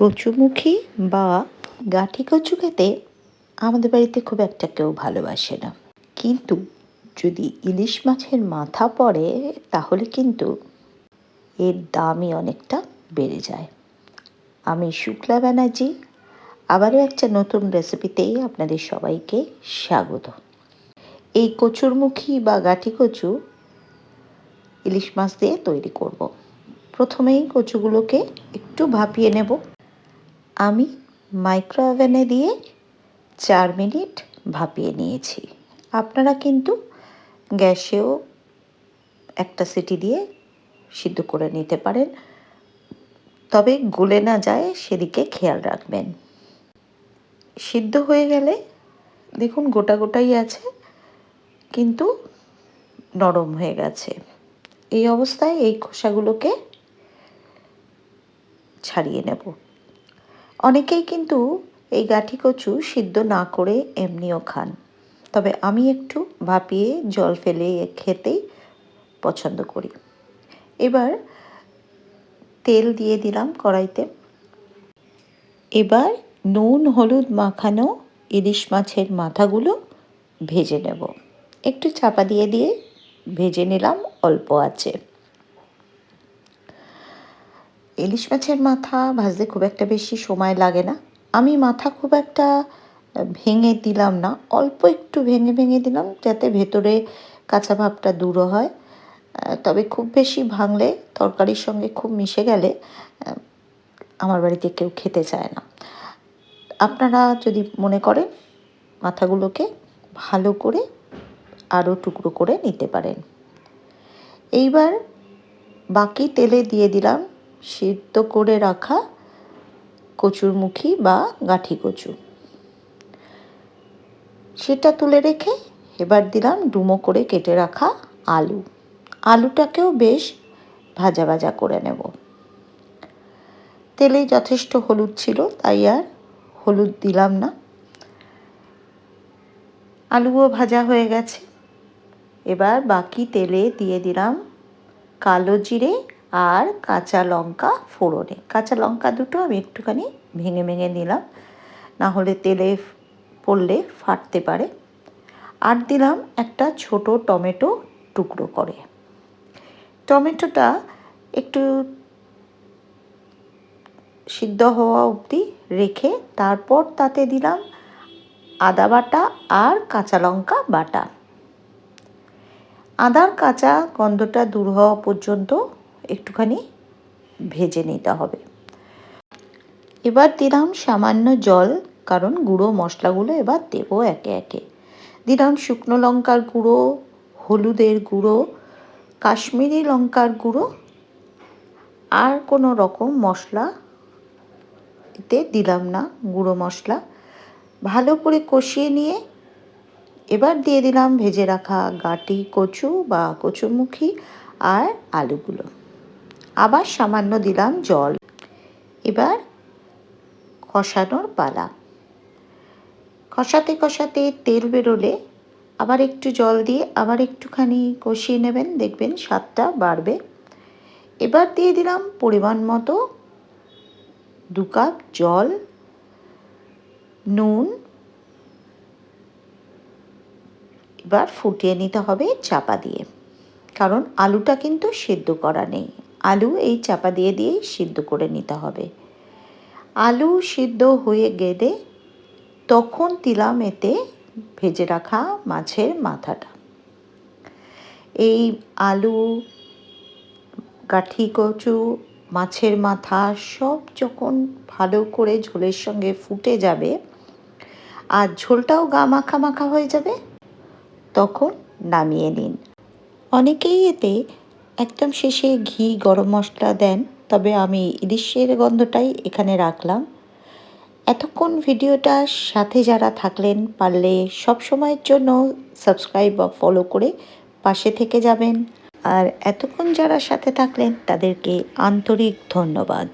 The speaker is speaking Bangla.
কচুমুখী বা গাঠি কচু খেতে আমাদের বাড়িতে খুব একটা কেউ ভালোবাসে না। কিন্তু যদি ইলিশ মাছের মাথা পড়ে, তাহলে কিন্তু এর দামই অনেকটা বেড়ে যায়। আমি শুক্লা ব্যানার্জি, আবারও একটা নতুন রেসিপিতেই আপনাদের সবাইকে স্বাগত। এই কচুরমুখী বা গাঠি কচু ইলিশ মাছ দিয়ে তৈরি করব। প্রথমেই কচুগুলোকে একটু ভাপিয়ে নেব। আমি মাইক্রো ওভেনে দিয়ে চার মিনিট ভাপিয়ে নিয়েছি। আপনারা কিন্তু গ্যাসেও একটা সিটি দিয়ে সিদ্ধ করে নিতে পারেন। তবে গলে না যায়, সেদিকে খেয়াল রাখবেন। সিদ্ধ হয়ে গেলে দেখুন গোটা গোটাই আছে, কিন্তু নরম হয়ে গেছে। এই অবস্থায় এই খোসাগুলোকে ছাড়িয়ে নেব। অনেকেই কিন্তু এই গাঠি কচু সিদ্ধ না করে এমনিও খান। তবে আমি একটু ভাপিয়ে জল ফেলে খেতেই পছন্দ করি। এবার তেল দিয়ে দিলাম কড়াইতে। এবার নুন, হলুদ মাখানো ইলিশ মাছের মাথাগুলো ভেজে নেব। একটু চাপা দিয়ে দিয়ে ভেজে নিলাম অল্প আছে ইলিশ মাছের মাথা ভাজতে খুব একটা বেশি সময় লাগে না। আমি মাথা খুব একটা ভেঙে দিলাম না, অল্প একটু ভেঙে ভেঙে দিলাম যাতে ভেতরে কাঁচা ভাবটা দূর হয়। তবে খুব বেশি ভাঙলে, তরকারির সঙ্গে খুব মিশে গেলে, আমার বাড়িতে কেউ খেতে চায় না। আপনারা যদি মনে করেন, মাথাগুলোকে ভালো করে আরও টুকরো করে নিতে পারেন। এইবার বাকি তেলে দিয়ে দিলাম সিদ্ধ করে রাখা কচুরমুখী বা গাঠি কচু। সেটা তুলে রেখে এবার দিলাম ডুমো করে কেটে রাখা আলু। আলুটাকেও বেশ ভাজা ভাজা করে নেব। তেলে যথেষ্ট হলুদ ছিল, তাই আর হলুদ দিলাম না। আলুও ভাজা হয়ে গেছে। এবার বাকি তেলে দিয়ে দিলাম কালো জিরে আর কাঁচা লঙ্কা ফোড়নে। কাঁচা লঙ্কা দুটো আমি একটুখানি ভেঙে ভেঙে নিলাম, না হলে তেলে পড়লে ফাটতে পারে। আর দিলাম একটা ছোট টমেটো টুকরো করে। টমেটোটা একটু সিদ্ধ হওয়া অবধি রেখে তারপর তাতে দিলাম আদা বাটা আর কাঁচা লঙ্কা বাটা। আদার কাঁচা গন্ধটা দূর হওয়া পর্যন্ত একটুখানি ভেজে নিতে হবে। এবার দিলাম সামান্য জল, কারণ গুঁড়ো মশলাগুলো এবার দেবো একে একে। দিলাম শুকনো লঙ্কার গুঁড়ো, হলুদের গুঁড়ো, কাশ্মীরি লঙ্কার গুঁড়ো, আর কোনো রকম মশলা এতে দিলাম না, গুঁড়ো মশলা। ভালো করে কষিয়ে নিয়ে এবার দিয়ে দিলাম ভেজে রাখা গাটি, কচু বা কচুমুখী আর আলুগুলো। আবার সামান্য দিলাম জল। এবার কষানোর পালা। কষাতে কষাতে তেল বেরোলে আবার একটু জল দিয়ে আবার একটুখানি কষিয়ে নেবেন, দেখবেন স্বাদটা বাড়বে। এবার দিয়ে দিলাম পরিমাণ মতো দু কাপ জল, নুন। এবার ফুটিয়ে নিতে হবে চাপা দিয়ে, কারণ আলুটা কিন্তু সেদ্ধ করা নেই। আলু এই চাপা দিয়ে দিয়েই সিদ্ধ করে নিতে হবে। আলু সিদ্ধ হয়ে গেলে তখন দিলাম এতে ভেজে রাখা মাছের মাথাটা। এই আলু কাঠি কচু, মাছের মাথা সব যখন ভালো করে ঝোলের সঙ্গে ফুটে যাবে আর ঝোলটাও গা মাখা মাখা হয়ে যাবে, তখন নামিয়ে নিন। অনেকেই এতে একদম শেষে ঘি, গরম মশলা দেন, তবে আমি ইলিশের গন্ধটাই এখানে রাখলাম। এতক্ষণ ভিডিওটা সাথে যারা থাকলেন, পারলে সব সময়ের জন্য সাবস্ক্রাইব বা ফলো করে পাশে থেকে যাবেন। আর এতক্ষণ যারা সাথে থাকলেন, তাদেরকে আন্তরিক ধন্যবাদ।